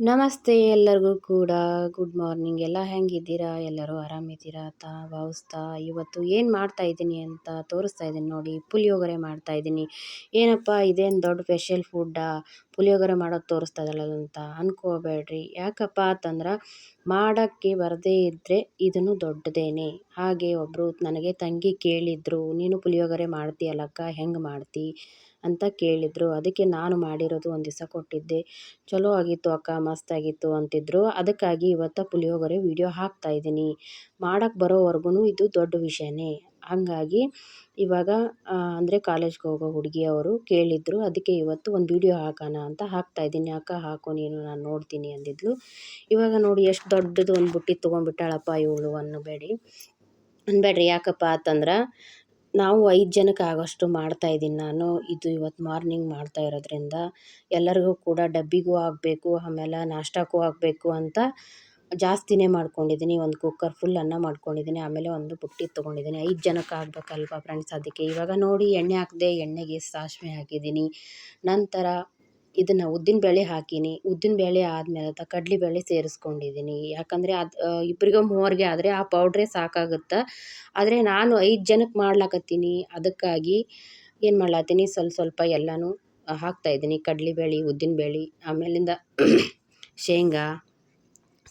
ನಮಸ್ತೆ ಎಲ್ಲರಿಗೂ ಕೂಡ. ಗುಡ್ ಮಾರ್ನಿಂಗ್ ಎಲ್ಲ ಹೆಂಗಿದ್ದೀರಾ? ಎಲ್ಲರೂ ಆರಾಮಿದ್ದೀರಾ? ತಾ, ಭಾವಿಸ್ತಾ, ಇವತ್ತು ಏನು ಮಾಡ್ತಾ ಇದ್ದೀನಿ ಅಂತ ತೋರಿಸ್ತಾ ಇದ್ದೀನಿ ನೋಡಿ. ಪುಳಿಯೋಗರೆ ಮಾಡ್ತಾ ಇದ್ದೀನಿ. ಏನಪ್ಪ, ಇದೇನು ದೊಡ್ಡ ಸ್ಪೆಷಲ್ ಫುಡ್ಡಾ ಪುಳಿಯೋಗರೆ ಮಾಡೋದು ತೋರಿಸ್ತಾ ಇದ್ದಾಳಲ್ಲ ಅಂತ ಅನ್ಕೋಬೇಡ್ರಿ. ಯಾಕಪ್ಪ ಅಂತಂದ್ರೆ ಮಾಡೋಕ್ಕೆ ಬರದೇ ಇದ್ದರೆ ಇದನ್ನು ದೊಡ್ಡದೇನೆ. ಹಾಗೆ ಒಬ್ಬರು ನನಗೆ ತಂಗಿ ಕೇಳಿದ್ರು, ನೀನು ಪುಳಿಯೋಗರೆ ಮಾಡ್ತೀಯಲ್ಲಕ್ಕ, ಹೆಂಗೆ ಮಾಡ್ತಿ? ಅಂತ ಕೇಳಿದರು. ಅದಕ್ಕೆ ನಾನು ಮಾಡಿರೋದು ಒಂದು ದಿವಸ ಕೊಟ್ಟಿದ್ದೆ. ಚಲೋ ಆಗಿತ್ತು ಅಕ್ಕ ಮಸ್ತಾಗಿತ್ತು ಅಂತಿದ್ರು. ಅದಕ್ಕಾಗಿ ಇವತ್ತು ಪುಳಿಯೋಗರೆ ವೀಡಿಯೋ ಹಾಕ್ತಾಯಿದ್ದೀನಿ. ಮಾಡೋಕ್ಕೆ ಬರೋವರೆಗೂ ಇದು ದೊಡ್ಡ ವಿಷಯನೇ. ಹಾಗಾಗಿ ಇವಾಗ ಅಂದರೆ ಕಾಲೇಜ್ಗೆ ಹೋಗೋ ಹುಡುಗಿ ಅವರು ಕೇಳಿದರು, ಅದಕ್ಕೆ ಇವತ್ತು ಒಂದು ವೀಡಿಯೋ ಹಾಕೋಣ ಅಂತ ಹಾಕ್ತಾಯಿದ್ದೀನಿ ಅಕ್ಕ ಹಾಕು ನೀನು? ನಾನು ನೋಡ್ತೀನಿ ಅಂದಿದ್ಲು. ಇವಾಗ ನೋಡಿ ಎಷ್ಟು ದೊಡ್ಡದು ಒಂದು ಬುಟ್ಟಿ ತೊಗೊಂಡ್ಬಿಟ್ಟಾಳಪ್ಪ ಇವಳು ಅನ್ನಬೇಡಿ. ಅನ್ಬೇಡ್ರಿ, ಯಾಕಪ್ಪ ಅಂತಂದ್ರೆ ನಾವು ಐದು ಜನಕ್ಕೆ ಆಗೋಷ್ಟು ಮಾಡ್ತಾಯಿದ್ದೀನಿ ನಾನು ಇದು ಇವತ್ತು ಮಾರ್ನಿಂಗ್ ಮಾಡ್ತಾ ಇರೋದ್ರಿಂದ ಎಲ್ಲರಿಗೂ ಕೂಡ ಡಬ್ಬಿಗೂ ಆಗಬೇಕು, ಆಮೇಲೆ ನಾಷ್ಟಕ್ಕೂ ಆಗಬೇಕು ಅಂತ ಜಾಸ್ತಿನೇ ಮಾಡ್ಕೊಂಡಿದ್ದೀನಿ, ಒಂದು ಕುಕ್ಕರ್ ಫುಲ್ ಅನ್ನ ಮಾಡ್ಕೊಂಡಿದ್ದೀನಿ, ಆಮೇಲೆ ಒಂದು ಬುಟ್ಟಿ ತೊಗೊಂಡಿದ್ದೀನಿ. ಐದು ಜನಕ್ಕೆ ಆಗಬೇಕಲ್ವ ಫ್ರೆಂಡ್ಸ್ ಅದಕ್ಕೆ ಇವಾಗ ನೋಡಿ ಎಣ್ಣೆ ಹಾಕಿದೆ ಎಣ್ಣೆಗೆ ಸಾಸಿವೆ ಹಾಕಿದ್ದೀನಿ. ನಂತರ ಇದನ್ನು ಉದ್ದಿನಬೇಳೆ ಹಾಕೀನಿ. ಉದ್ದಿನಬೇಳೆ ಆದಮೇಲೆ ಕಡ್ಲೆ ಕಡಲೆಬೇಳೆ ಸೇರಿಸ್ಕೊಂಡಿದ್ದೀನಿ. ಯಾಕಂದರೆ ಅದು ಇಬ್ಬರಿಗೋ ಮೂವರಿಗೆ ಆದರೆ ಆ ಪೌಡ್ರೇ ಸಾಕಾಗುತ್ತೆ? ಆದರೆ ನಾನು ಐದು ಜನಕ್ಕೆ ಮಾಡ್ಲಾಕತ್ತೀನಿ. ಅದಕ್ಕಾಗಿ ಏನು ಮಾಡ್ಲಾತ್ತೀನಿ? ಸ್ವಲ್ಪ ಸ್ವಲ್ಪ ಎಲ್ಲನೂ ಹಾಕ್ತಾಯಿದ್ದೀನಿ ಕಡಲೆಬೇಳೆ ಉದ್ದಿನಬೇಳೆ ಆಮೇಲಿಂದ ಶೇಂಗಾ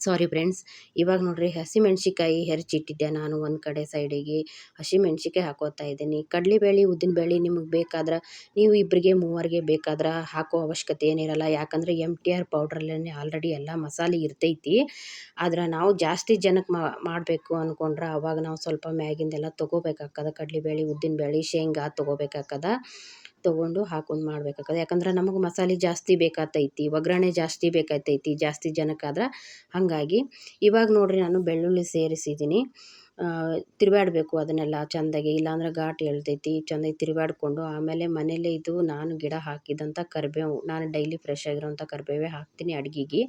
ಸಾರಿ ಫ್ರೆಂಡ್ಸ್ ಇವಾಗ ನೋಡಿರಿ ಹಸಿಮೆಣ್ಸಿಕಾಯಿ ಹೆರಚಿಟ್ಟಿದ್ದೆ ನಾನು ಒಂದು ಕಡೆ ಸೈಡಿಗೆ. ಹಸಿಮೆಣ್ಸಿಕಾಯಿ ಹಾಕೋತಾ ಇದ್ದೀನಿ. ಉದ್ದಿನ ಬೇಳಿ ನಿಮಗೆ ಬೇಕಾದ್ರೆ, ನೀವು ಇಬ್ಬರಿಗೆ ಮೂವರಿಗೆ ಬೇಕಾದ್ರೆ ಹಾಕೋ ಅವಶ್ಯಕತೆ ಏನಿರಲ್ಲ. ಯಾಕಂದರೆ ಎಂ ಟಿ ಆರ್ ಪೌಡ್ರಲ್ಲೇ ಆಲ್ರೆಡಿ ಎಲ್ಲ ಮಸಾಲೆ ಇರ್ತೈತಿ. ಆದ್ರೆ ನಾವು ಜಾಸ್ತಿ ಜನಕ್ಕೆ ಮಾಡಬೇಕು ಅಂದ್ಕೊಂಡ್ರೆ ಅವಾಗ ನಾವು ಸ್ವಲ್ಪ ಮ್ಯಾಗಿಂದೆಲ್ಲ ತೊಗೋಬೇಕಾಗ್ತದೆ. ಉದ್ದಿನ ಬೇಳೆ, ಶೇಂಗಾ ತೊಗೋಬೇಕಾಗ್ತದ. ತೊಗೊಂಡು ಹಾಕೊಂಡು ಮಾಡ್ಬೇಕಾಗ್ತದೆ ಯಾಕಂದ್ರೆ ನಮಗೆ ಮಸಾಲೆ ಜಾಸ್ತಿ ಬೇಕಾಗ್ತೈತಿ ಒಗ್ಗರಣೆ ಜಾಸ್ತಿ ಬೇಕಾಗ್ತೈತಿ ಜಾಸ್ತಿ ಜನಕ್ಕಾದ್ರೆ ಹಾಗಾಗಿ. ಇವಾಗ ನೋಡಿರಿ ನಾನು ಬೆಳ್ಳುಳ್ಳಿ ಸೇರಿಸಿದ್ದೀನಿ ತಿರುಗಾಡಬೇಕು ಅದನ್ನೆಲ್ಲ ಚೆಂದಾಗಿ. ಇಲ್ಲಾಂದ್ರೆ ಘಾಟ್ ಎಳ್ತೈತಿ, ಚೆಂದಾಗಿ ತಿರುವಾಡ್ಕೊಂಡು ಆಮೇಲೆ ಮನೇಲಿ ಇದು ನಾನು ಗಿಡ ಹಾಕಿದಂಥ ಕರಿಬೇವು, ನಾನು ಡೈಲಿ ಫ್ರೆಶ್ ಆಗಿರೋಂಥ ಕರಿಬೇವೇ ಹಾಕ್ತೀನಿ ಅಡುಗೆಗೆ.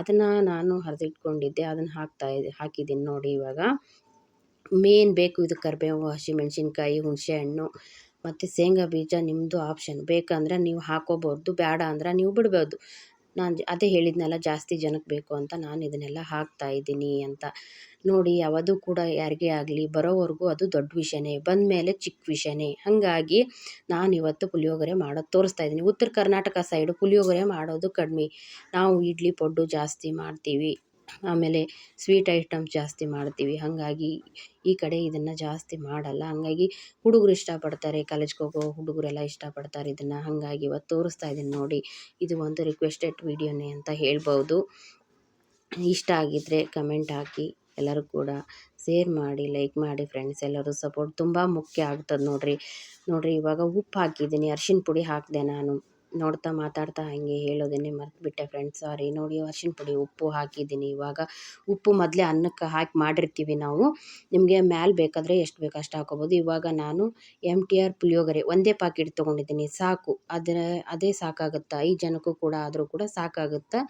ಅದನ್ನು ನಾನು ಹರಿದಿಟ್ಕೊಂಡಿದ್ದೆ, ಅದನ್ನು ಹಾಕ್ತಾ ಹಾಕಿದ್ದೀನಿ ನೋಡಿ ಇವಾಗ. ಮೇನ್ ಬೇಕು ಇದು ಕರಿಬೇವು, ಹಸಿಮೆಣ್ಸಿನ್ಕಾಯಿ, ಹುಣಸೆಹಣ್ಣು ಮತ್ತು ಶೇಂಗಾ ಬೀಜ ನಿಮ್ಮದು ಆಪ್ಷನ್ ಬೇಕಂದ್ರೆ ನೀವು ಹಾಕೋಬೋದು ಬೇಡ ಅಂದ್ರೆ ನೀವು ಬಿಡ್ಬೋದು. ನಾನು ಅದೇ ಹೇಳಿದ್ನಲ್ಲ, ಜಾಸ್ತಿ ಜನಕ್ಕೆ ಬೇಕು ಅಂತ ನಾನು ಇದನ್ನೆಲ್ಲ ಹಾಕ್ತಾ ಇದ್ದೀನಿ ಅಂತ. ನೋಡಿ, ಯಾವುದು ಕೂಡ ಯಾರಿಗೇ ಆಗಲಿ, ಬರೋವರೆಗೂ ಅದು ದೊಡ್ಡ ವಿಷಯನೇ. ಬಂದ ಮೇಲೆ ಚಿಕ್ಕ ವಿಷಯನೇ. ಹಾಗಾಗಿ ನಾನು ಇವತ್ತು ಪುಳಿಯೋಗರೆ ಮಾಡೋದು ತೋರಿಸ್ತಾ ಇದ್ದೀನಿ. ಉತ್ತರ ಕರ್ನಾಟಕ ಸೈಡು ಪುಳಿಯೋಗರೆ ಮಾಡೋದು ಕಡಿಮೆ. ನಾವು ಇಡ್ಲಿ ಪಡ್ಡು ಜಾಸ್ತಿ ಮಾಡ್ತೀವಿ. ಆಮೇಲೆ ಸ್ವೀಟ್ ಐಟಮ್ ಜಾಸ್ತಿ ಮಾಡ್ತೀವಿ. ಹಾಗಾಗಿ ಈ ಕಡೆ ಇದನ್ನು ಜಾಸ್ತಿ ಮಾಡಲ್ಲ. ಹಾಗಾಗಿ ಹುಡುಗರು ಇಷ್ಟಪಡ್ತಾರೆ ಕಾಲೇಜ್ಗೆ ಹೋಗೋ ಹುಡುಗರೆಲ್ಲ ಇಷ್ಟಪಡ್ತಾರೆ ಇದನ್ನು. ಹಾಗಾಗಿ ಇವತ್ತು ತೋರಿಸ್ತಾ ಇದ್ದೀನಿ ನೋಡಿ. ಇದು ಒಂದು ರಿಕ್ವೆಸ್ಟೆಡ್ ವೀಡಿಯೋನೇ ಅಂತ ಹೇಳ್ಬೋದು. ಇಷ್ಟ ಆಗಿದ್ದರೆ ಕಮೆಂಟ್ ಹಾಕಿ. ಎಲ್ಲರೂ ಕೂಡ ಶೇರ್ ಮಾಡಿ ಲೈಕ್ ಮಾಡಿ ಫ್ರೆಂಡ್ಸ್ ಎಲ್ಲರೂ ಸಪೋರ್ಟ್ ತುಂಬ ಮುಖ್ಯ ಆಗ್ತದೆ ನೋಡಿರಿ. ನೋಡಿರಿ ಇವಾಗ ಉಪ್ಪು ಹಾಕಿದ್ದೀನಿ. ಅರ್ಶಿನ ಪುಡಿ ಹಾಕಿದೆ ನಾನು. ನೋಡ್ತಾ ಮಾತಾಡ್ತಾ ಹಾಗೆ ಹೇಳೋದನ್ನೇ ಮರೆತುಬಿಟ್ಟೆ ಫ್ರೆಂಡ್ಸ್ ಸಾರಿ ನೋಡಿ, ಅರ್ಶಿಣ ಪುಡಿ ಉಪ್ಪು ಹಾಕಿದ್ದೀನಿ. ಇವಾಗ ಉಪ್ಪು ಮೊದಲೇ ಅನ್ನಕ್ಕೆ ಹಾಕಿ ಮಾಡಿರ್ತೀವಿ ನಾವು. ನಿಮಗೆ ಮ್ಯಾಲೆ ಬೇಕಾದರೆ ಎಷ್ಟು ಬೇಕು ಅಷ್ಟು ಹಾಕೋಬೋದು. ಇವಾಗ ನಾನು ಎಂ ಟಿ ಆರ್ ಪುಳಿಯೋಗರೆ ಒಂದೇ ಪಾಕೆಟ್ ತೊಗೊಂಡಿದ್ದೀನಿ. ಸಾಕು. ಅದರ, ಅದೇ ಸಾಕಾಗುತ್ತೆ? ಐದು ಜನಕ್ಕೂ ಕೂಡ ಆದರೂ ಕೂಡ ಸಾಕಾಗುತ್ತೆ?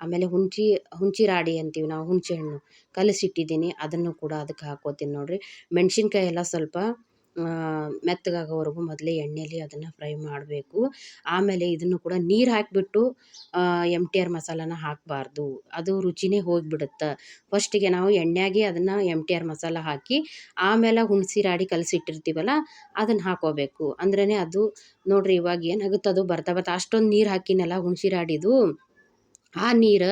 ಆಮೇಲೆ ಹುಣ್ಚಿ ಹುಂಚಿ ರಾಡಿ ಅಂತೀವಿ ನಾವು ಹುಣಸೆ ಹಣ್ಣು ಕಲಸಿಟ್ಟಿದ್ದೀನಿ. ಅದನ್ನು ಕೂಡ ಅದಕ್ಕೆ ಹಾಕೋತೀನಿ ನೋಡಿರಿ. ಮೆಣಸಿನ್ಕಾಯಿ ಎಲ್ಲ ಸ್ವಲ್ಪ ಮೆತ್ತಗಾಗೋವರೆಗೂ ಮೊದಲೇ ಎಣ್ಣೆಲಿ ಅದನ್ನು ಫ್ರೈ ಮಾಡಬೇಕು. ಆಮೇಲೆ ಇದನ್ನು ಕೂಡ ನೀರು ಹಾಕಿಬಿಟ್ಟು ಎಂ ಟಿ ಆರ್ ಮಸಾಲಾನ ಹಾಕಬಾರ್ದು. ಅದು ರುಚಿನೇ ಹೋಗಿಬಿಡುತ್ತೆ? ಫಸ್ಟಿಗೆ ನಾವು ಎಣ್ಣೆಗೆ ಅದನ್ನು ಎಂ ಟಿ ಆರ್ ಮಸಾಲ ಹಾಕಿ, ಆಮೇಲೆ ಹುಣ್ಸೆ ರಾಡಿ ಕಲಸಿಟ್ಟಿರ್ತೀವಲ್ಲ, ಅದನ್ನು ಹಾಕೋಬೇಕು. ಅಂದ್ರೇ ಅದು ನೋಡಿರಿ ಇವಾಗ ಏನಾಗುತ್ತೆ ಅದು ಬರ್ತಾ ಬರ್ತಾ ಅಷ್ಟೊಂದು ನೀರು ಹಾಕಿನಲ್ಲ ಹುಣ್ಸೆ ರಾಡಿದು ಆ ನೀರು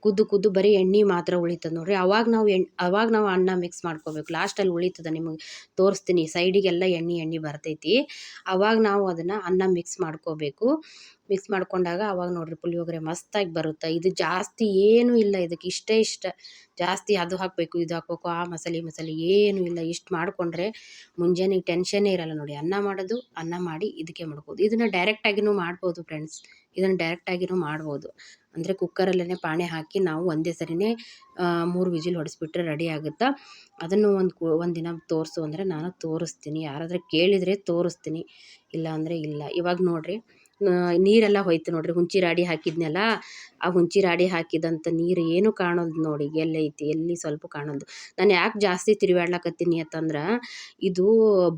ಕುದ್ದು ಕುದ್ದು ಬರೀ ಎಣ್ಣೆ ಮಾತ್ರ ಉಳಿತದೆ ನೋಡಿರಿ. ಅವಾಗ ನಾವು ಎಣ್ಣೆ ಅವಾಗ ನಾವು ಅನ್ನ ಮಿಕ್ಸ್ ಮಾಡ್ಕೋಬೇಕು. ಲಾಸ್ಟಲ್ಲಿ ಉಳಿತದೆ ನಿಮಗೆ ತೋರಿಸ್ತೀನಿ. ಸೈಡಿಗೆಲ್ಲ ಎಣ್ಣೆ ಎಣ್ಣೆ ಬರ್ತೈತಿ. ಅವಾಗ ನಾವು ಅದನ್ನು ಅನ್ನ ಮಿಕ್ಸ್ ಮಾಡ್ಕೋಬೇಕು. ಮಿಕ್ಸ್ ಮಾಡ್ಕೊಂಡಾಗ ಅವಾಗ ನೋಡಿರಿ ಪುಳಿಯೋಗರೆ ಮಸ್ತಾಗಿ ಬರುತ್ತೆ. ಇದು ಜಾಸ್ತಿ ಏನೂ ಇಲ್ಲ. ಇದಕ್ಕೆ ಇಷ್ಟೇ ಇಷ್ಟ. ಜಾಸ್ತಿ ಅದು ಹಾಕಬೇಕು, ಇದು ಹಾಕ್ಬೇಕು, ಆ ಮಸಾಲೆ ಮಸಾಲೆ ಏನೂ ಇಲ್ಲ. ಇಷ್ಟು ಮಾಡಿಕೊಂಡ್ರೆ ಮುಂಜಾನೆ ಟೆನ್ಷನ್ನೇ ಇರಲ್ಲ ನೋಡಿ ಅನ್ನ ಮಾಡೋದು, ಅನ್ನ ಮಾಡಿ ಇದಕ್ಕೆ ಮಾಡ್ಬೋದು. ಇದನ್ನು ಡೈರೆಕ್ಟಾಗಿಯೂ ಮಾಡ್ಬೋದು ಫ್ರೆಂಡ್ಸ್ ಇದನ್ನು ಡೈರೆಕ್ಟಾಗಿನೂ ಮಾಡ್ಬೋದು. ಅಂದರೆ ಕುಕ್ಕರಲ್ಲೇ ಪಾಣೆ ಹಾಕಿ ನಾವು ಒಂದೇ ಸರಿನೇ ಮೂರು ವಿಜಿಲ್ ಹೊಡೆಸ್ಬಿಟ್ರೆ ರೆಡಿ ಆಗುತ್ತೆ? ಅದನ್ನು ಒಂದು ಕು, ಒಂದು ದಿನ ತೋರಿಸು ಅಂದರೆ ನಾನು ತೋರಿಸ್ತೀನಿ. ಯಾರಾದರೂ ಕೇಳಿದರೆ ತೋರಿಸ್ತೀನಿ. ಇಲ್ಲ ಅಂದರೆ ಇಲ್ಲ. ಇವಾಗ ನೋಡಿರಿ. ನೀರೆಲ್ಲ ಹೋಯ್ತು ನೋಡ್ರಿ. ಹುಂಚಿ ರಾಡಿ ಹಾಕಿದ್ನಲ್ಲ, ಆ ಹುಂಚಿ ರಾಡಿ ಹಾಕಿದಂಥ ನೀರು ಏನು ಕಾಣೋದು ನೋಡಿ ಎಲ್ಲೈತಿ ಎಲ್ಲಿ ಸ್ವಲ್ಪ ಕಾಣೋದು. ನಾನು ಯಾಕೆ ಜಾಸ್ತಿ ತಿರುವಾಡ್ಲಕತ್ತೀನಿ ಅಂತಂದ್ರೆ, ಇದು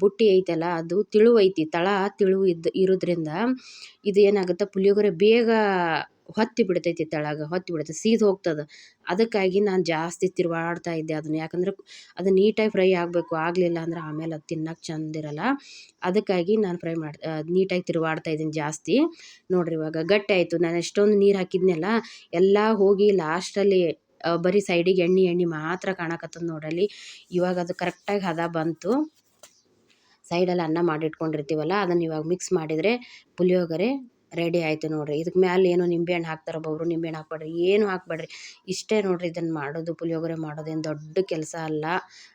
ಬುಟ್ಟಿ ಐತಲ್ಲ, ಅದು ತಿಳು ಐತಿ, ತಳ ತಿಳು ಇದ್ದು ಇರೋದ್ರಿಂದ ಇದು ಏನಾಗುತ್ತೆ, ಪುಳಿಯೋಗರೆ ಬೇಗ ಹೊತ್ತಿ ಬಿಡ್ತೈತಿ ತೆಳಗೆ, ಹೊತ್ತಿ ಬಿಡ್ತೈತಿ, ಸೀದ್ ಹೋಗ್ತದ. ಅದಕ್ಕಾಗಿ ನಾನು ಜಾಸ್ತಿ ತಿರುವಾಡ್ತಾ ಇದ್ದೆ ಅದನ್ನ. ಯಾಕಂದ್ರೆ ಅದು ನೀಟಾಗಿ ಫ್ರೈ ಆಗಬೇಕು, ಆಗಲಿಲ್ಲ ಅಂದ್ರೆ ಆಮೇಲೆ ಅದು ತಿನ್ನಕ್ಕೆ ಚಂದಿರಲ್ಲ ಅದಕ್ಕಾಗಿ ನಾನು ಫ್ರೈ ಮಾಡಿ ನೀಟಾಗಿ ತಿರುವಾಡ್ತಾ ಇದ್ದೀನಿ ಜಾಸ್ತಿ. ನೋಡ್ರಿ ಇವಾಗ ಗಟ್ಟಿ ಆಯಿತು. ನಾನು ಎಷ್ಟೊಂದು ನೀರು ಹಾಕಿದ್ನಲ್ಲ, ಎಲ್ಲ ಹೋಗಿ ಲಾಸ್ಟಲ್ಲಿ ಬರೀ ಸೈಡಿಗೆ ಎಣ್ಣೆ ಎಣ್ಣೆ ಮಾತ್ರ ಕಾಣಕತ್ತದ ನೋಡಲ್ಲಿ. ಇವಾಗ ಅದು ಕರೆಕ್ಟಾಗಿ ಹದ ಬಂತು. ಸೈಡಲ್ಲಿ ಅನ್ನ ಮಾಡಿಟ್ಕೊಂಡಿರ್ತೀವಲ್ಲ, ಅದನ್ನು ಇವಾಗ ಮಿಕ್ಸ್ ಮಾಡಿದರೆ ಪುಳಿಯೋಗರೆ ರೆಡಿ ಆಯಿತು ನೋಡಿರಿ. ಇದಕ್ಕೆ ಮ್ಯಾಲೆ ಏನೋ ನಿಂಬೆಹಣ್ಣು ಹಾಕ್ತಾರೆ ಬವರು ನಿಂಬೆಹಣ್ಣು ಹಾಕಬೇಡ್ರಿ. ಏನು ಹಾಕ್ಬೇಡ್ರಿ. ಇಷ್ಟೇ ನೋಡಿರಿ ಇದನ್ನು ಮಾಡೋದು, ಪುಳಿಯೋಗರೆ ಮಾಡೋದೇನು ದೊಡ್ಡ ಕೆಲಸ ಅಲ್ಲ.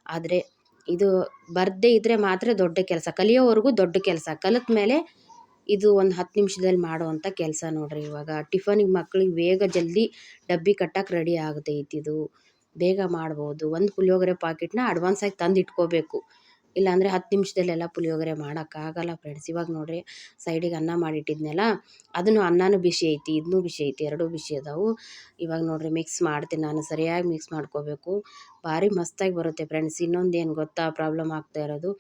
ಆದರೆ ಇದು ಬರದೇ ಇದ್ದರೆ ಮಾತ್ರ ದೊಡ್ಡ ಕೆಲಸ. ಕಲಿಯೋವರೆಗೂ ದೊಡ್ಡ ಕೆಲಸ. ಕಲಿತ ಮೇಲೆ ಇದು ಒಂದು ಹತ್ತು ನಿಮಿಷದಲ್ಲಿ ಮಾಡುವಂಥ ಕೆಲಸ ನೋಡಿರಿ ಇವಾಗ. ಟಿಫನಿಗೆ ಮಕ್ಳಿಗೆ ಬೇಗ ಜಲ್ದಿ ಡಬ್ಬಿ ಕಟ್ಟಕ್ಕೆ ರೆಡಿ ಆಗತೈತಿ ಇದು. ಬೇಗ ಮಾಡ್ಬೋದು. ಒಂದು ಪುಳಿಯೋಗರೆ ಪಾಕೆಟ್ನ ಅಡ್ವಾನ್ಸಾಗಿ ತಂದು ಇಟ್ಕೋಬೇಕು. ಇಲ್ಲಾಂದರೆ ಹತ್ತು ನಿಮಿಷದಲ್ಲೆಲ್ಲ ಪುಳಿಯೋಗರೆ ಮಾಡೋಕ್ಕಾಗಲ್ಲ ಫ್ರೆಂಡ್ಸ್ ಇವಾಗ ನೋಡಿರಿ ಸೈಡಿಗೆ ಅನ್ನ ಮಾಡಿಟ್ಟಿದ್ನಲ್ಲ, ಅದನ್ನು ಅನ್ನನೂ ಬಿಸಿ ಐತಿ ಇದನ್ನೂ ಬಿಸಿ ಐತಿ, ಎರಡೂ ಬಿಸಿ ಅದಾವು. ಇವಾಗ ನೋಡಿರಿ ಮಿಕ್ಸ್ ಮಾಡ್ತೀನಿ ನಾನು, ಸರಿಯಾಗಿ ಮಿಕ್ಸ್ ಮಾಡ್ಕೋಬೇಕು. ಭಾರಿ ಮಸ್ತಾಗಿ ಬರುತ್ತೆ ಫ್ರೆಂಡ್ಸ್ ಇನ್ನೊಂದು ಏನು ಗೊತ್ತಾ ಪ್ರಾಬ್ಲಮ್ ಆಗ್ತಾ ಇರೋದು?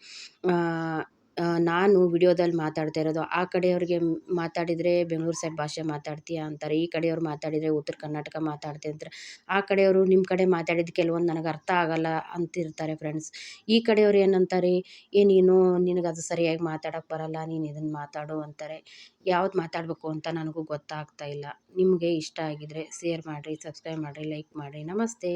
ನಾನು ವಿಡಿಯೋದಲ್ಲಿ ಮಾತಾಡ್ತಾ ಇರೋದು, ಆ ಕಡೆಯವ್ರಿಗೆ ಮಾತಾಡಿದರೆ ಬೆಂಗ್ಳೂರು ಸೈಡ್ ಭಾಷೆ ಮಾತಾಡ್ತೀಯ ಅಂತಾರೆ, ಈ ಕಡೆಯವ್ರು ಮಾತಾಡಿದರೆ ಉತ್ತರ ಕರ್ನಾಟಕ ಮಾತಾಡ್ತೀಯ ಅಂತಾರೆ, ಆ ಕಡೆಯವರು ನಿಮ್ಮ ಕಡೆ ಮಾತಾಡಿದ ಕೆಲವೊಂದು ನನಗೆ ಅರ್ಥ ಆಗಲ್ಲ ಅಂತಿರ್ತಾರೆ ಫ್ರೆಂಡ್ಸ್ ಈ ಕಡೆಯವ್ರು ಏನಂತಾರೆ, ಏ, ನೀನು, ನಿನಗೆ ಅದು ಸರಿಯಾಗಿ ಮಾತಾಡೋಕ್ಕೆ ಬರಲ್ಲ, ನೀನು ಇದನ್ನು ಮಾತಾಡು ಅಂತಾರೆ. ಯಾವ್ದು ಮಾತಾಡಬೇಕು ಅಂತ ನನಗೂ ಗೊತ್ತಾಗ್ತಾ ಇಲ್ಲ. ನಿಮಗೆ ಇಷ್ಟ ಆಗಿದರೆ ಸೇರ್ ಮಾಡಿರಿ ಸಬ್ಸ್ಕ್ರೈಬ್ ಮಾಡಿರಿ ಲೈಕ್ ಮಾಡಿರಿ. ನಮಸ್ತೆ.